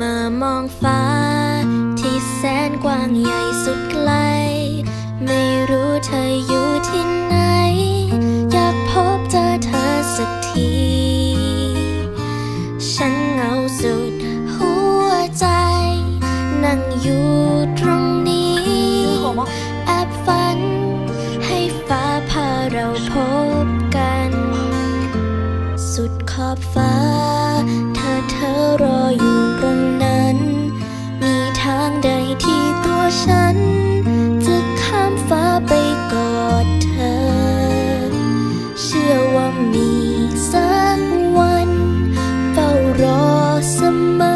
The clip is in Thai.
มามองฟ้า ที่แสนกว้างใหญ่สุดไกล ไม่รู้เธออยู่ที่ไหน อยากพบเจอเธอสักที ฉันเหงาสุดหัวใจ นั่งอยู่ตรงนี้แอบฝัน ให้ฟ้าพาเราพบกัน สุดขอบฟ้า blossom